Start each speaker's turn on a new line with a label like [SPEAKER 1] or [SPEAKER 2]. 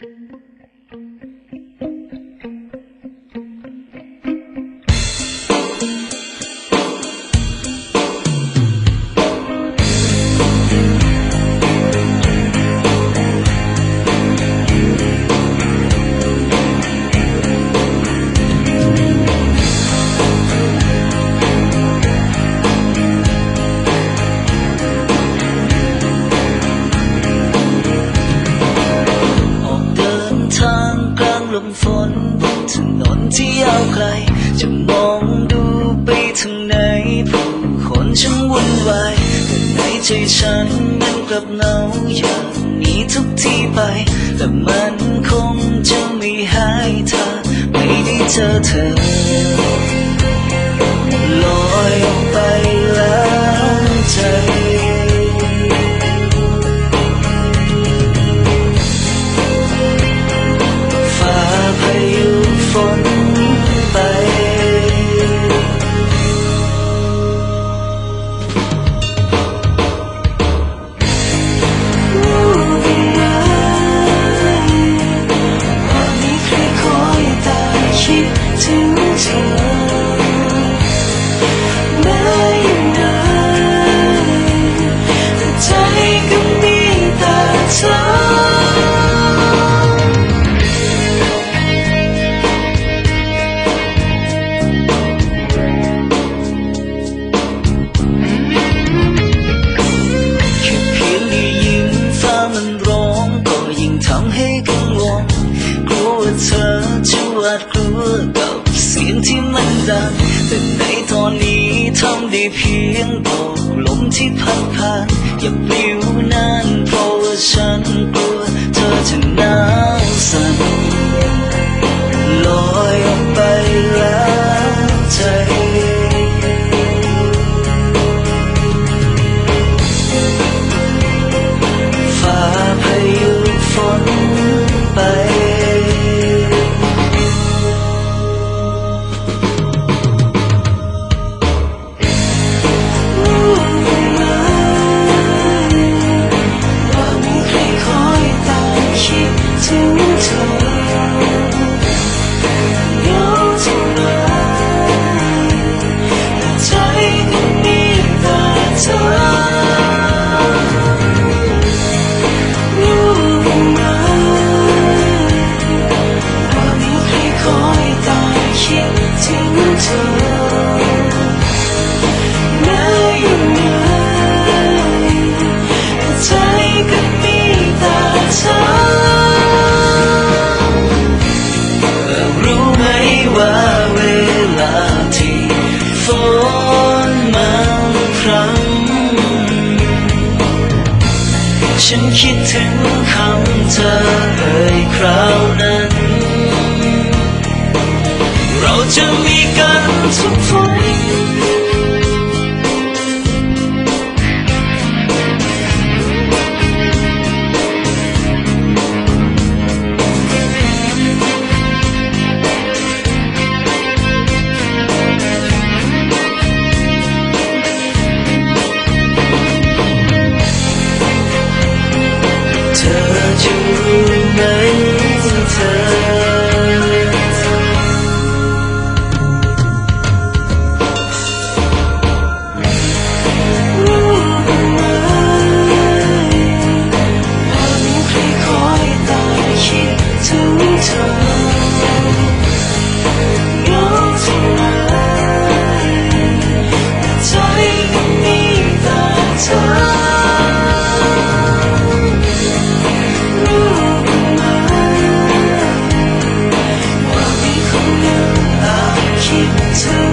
[SPEAKER 1] thank you ฝนบนถนนที่ยาวไกล จะมองดูไปทางไหนผู้คนช่างวุ่นวายแต่ในใจฉันมันกลับเหงาอย่างนี้ทุกที่ไป แต่มันคงจะไม่หายถ้าไม่ได้เจอเธอ ยิ่
[SPEAKER 2] ง
[SPEAKER 1] ทำให้กังวลกลัวเธอจะหวาดกลัวกับเสียงที่มันดังแต่ในตอนนี้ทำได้เพียงบอกลมที่พัดผ่านอย่าปลิวนานเพราะว่าฉันกลัวเธอจะหนาวสั่น ว่า
[SPEAKER 2] เว
[SPEAKER 1] ลาที่ฝนมันพรำฉันคิดถึงคำเธอเอ่ยคราวนั้น เราจะมีกันทุกฝน อ
[SPEAKER 2] to